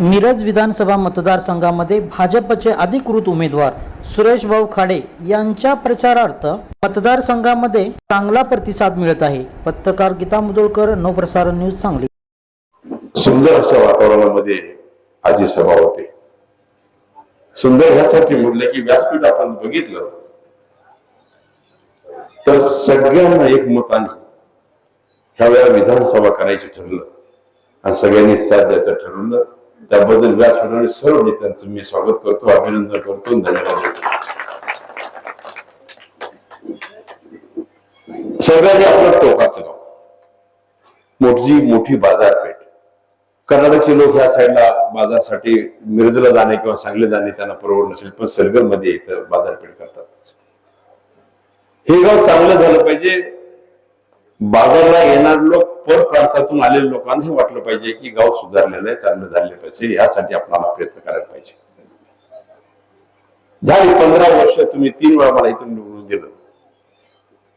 मिरज विधानसभा मतदारसंघामध्ये भाजपचे अधिकृत उमेदवार सुरेश भाऊ खाडे यांच्या प्रचारार्थ मतदारसंघामध्ये चांगला प्रतिसाद मिळत आहे. पत्रकार गीता मुदोळकर नवप्रसारण न्यूज सांगली. सुंदर अशा वातावरणामध्ये आजी सभा होते. सुंदर ह्यासाठी म्हटलं की व्यासपीठ आपण बघितलं. तर सगळ्यांना एक मताने ह्या वेळा विधानसभा करायची ठरलं. आणि सगळ्यांनी साथ द्यायचं ठरवलं. त्याबद्दल व्यासपीठाने सर्व नेत्यांचं मी स्वागत करतो अभिनंदन करतो धन्यवाद. देतो सगळ्यांनी आपलं टोकाचं गाव. मोठी मोठी बाजारपेठ. कर्नाटकचे लोक ह्या साईडला बाजारसाठी मिरजला जाणे किंवा सांगली जाणे त्यांना परवड नसेल पण सरगलमध्ये इथं बाजारपेठ करतात. हे गाव चांगलं झालं पाहिजे. बाजारला येणार लोक पर प्रांतातून आलेल्या लोकांना हे वाटलं पाहिजे की गाव सुधारलेलं आहे चांगलं झाले पाहिजे यासाठी आपल्याला प्रयत्न करायला पाहिजे. झाली पंधरा वर्ष तुम्ही तीन वेळा मला इथून निवडून दिलं.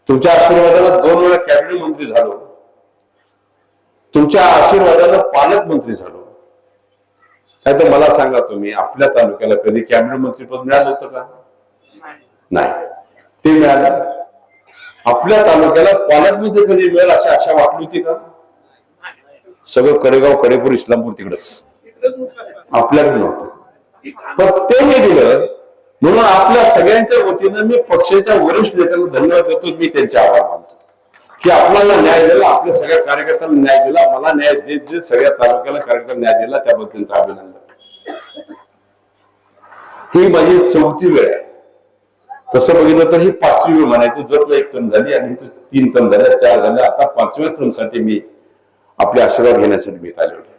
तुमच्या आशीर्वादाला दोन वेळा कॅबिनेट मंत्री झालो. तुमच्या आशीर्वादानं पालकमंत्री झालो. काय तर मला सांगा तुम्ही आपल्या तालुक्याला कधी कॅबिनेट मंत्रीपद मिळालं होतं का? नाही. ते मिळालं? आपल्या तालुक्याला पालकमंत्री कधी मिळेल अशी आशा वाटली होती का? सगळं कडेगाव कडेपूर इस्लामपूर तिकडच. आपल्याकडे नव्हतं. पण ते मी दिलं. म्हणून आपल्या सगळ्यांच्या वतीनं मी पक्षाच्या वरिष्ठ नेत्यांना धन्यवाद देतो. मी त्यांचे आभार मानतो. की आपल्याला न्याय दिला आपल्या सगळ्या कार्यकर्त्यांना न्याय दिला मला न्याय देत जे सगळ्या तालुक्याला कार्यकर्ता न्याय दिला. त्याबद्दल त्यांचं अभिनंदन. ही माझी चौथी वेळ आहे. तसं बघितलं तर ही पाचवी वेळ म्हणायची जर एक टन झाली आणि तीन टन झाल्या चार झाल्या आता पाचव्या टनसाठी मी आपले आशीर्वाद घेण्यासाठी मी आले होते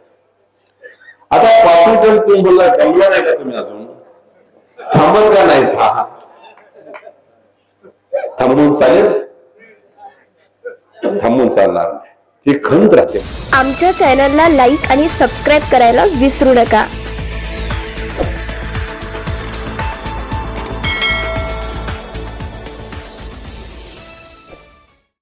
आता पाचवी टन तुम्ही बोलला जमला नाही का तुम्ही अजून? थांबत का नाही? हा थांबून चालेल? थांबून चालणार नाही. ही खंत राहते. आमच्या चॅनलला लाईक आणि सबस्क्राईब करायला विसरू नका.